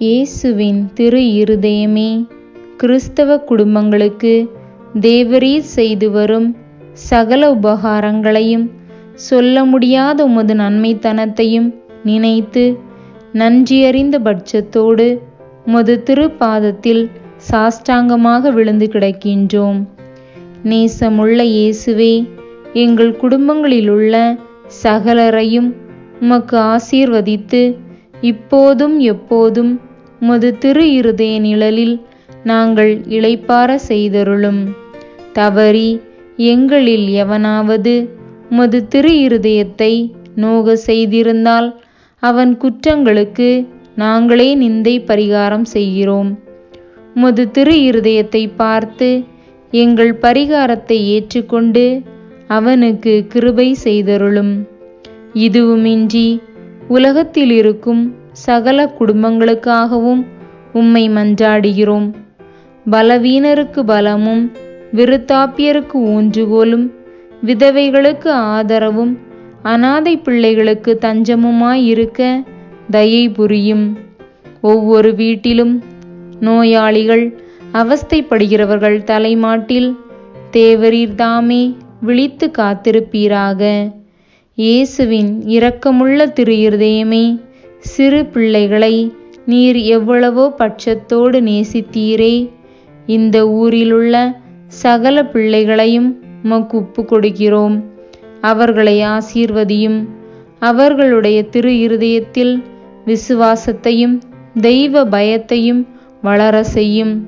இயேசுவின் திரு இருதயமே கிறிஸ்தவ குடும்பங்களுக்கு தேவரீர் செய்து வரும் சகல உபகாரங்களையும் சொல்ல முடியாத உமது நன்மைத்தனத்தையும் நினைத்து நன்றியறிந்த பட்சத்தோடு உமது திருப்பாதத்தில் சாஷ்டாங்கமாக விழுந்து கிடக்கின்றோம். நேசமுள்ள இயேசுவே எங்கள் குடும்பங்களில் உள்ள சகலரையும் உமக்கு ஆசீர்வதித்து இப்போதும் எப்போதும் உமது திரு இருதய நிழலில் நாங்கள் இளைப்பார செய்தருளும். தவறி எங்களில் எவனாவது உமது திரு இருதயத்தை நோக செய்திருந்தால் அவன் குற்றங்களுக்கு நாங்களே நிந்தை பரிகாரம் செய்கிறோம். உமது திரு இருதயத்தை பார்த்து எங்கள் பரிகாரத்தை ஏற்றுக்கொண்டு அவனுக்கு கிருபை செய்தருளும். இதுவுமின்றி உலகத்தில் இருக்கும் சகல குடும்பங்களுக்காகவும் உம்மை மன்றாடுகிறோம். பலவீனருக்கு பலமும் விருத்தாப்பியருக்கு ஊன்றுகோலும் விதவைகளுக்கு ஆதரவும் அனாதை பிள்ளைகளுக்கு தஞ்சமுமாயிருக்க தயை புரியும். ஒவ்வொரு வீட்டிலும் நோயாளிகள் அவஸ்தைப்படுகிறவர்கள் தலைமாட்டில் தேவரீர் தாமே விழித்து காத்திருப்பீராக. இயேசுவின் இரக்கமுள்ள திரு இருதயமே சிறு பிள்ளைகளை நீர் எவ்வளவோ பட்சத்தோடு நேசித்தீரே. இந்த ஊரிலுள்ள சகல பிள்ளைகளையும் உமக்கு ஒப்பு கொடுக்கிறோம். அவர்களை ஆசீர்வதியும் அவர்களுடைய திரு இருதயத்தில் விசுவாசத்தையும் தெய்வ பயத்தையும் வளர செய்யும்.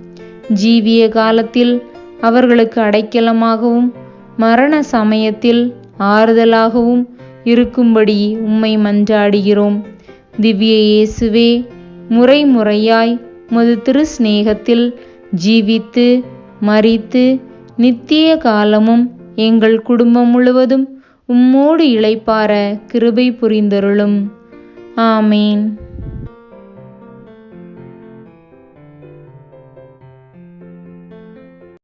ஜீவிய காலத்தில் அவர்களுக்கு அடைக்கலமாகவும் மரண சமயத்தில் ஆறுதலாகவும் இருக்கும்படி உம்மை மன்றாடுகிறோம். திவ்ய இயேசுவே முறை முறையாய் முது திரு சிநேகத்தில் ஜீவித்து மறித்து நித்திய காலமும் எங்கள் குடும்பம் முழுவதும் உம்மோடு இளைப்பார கிருபை புரிந்தருளும். ஆமேன்.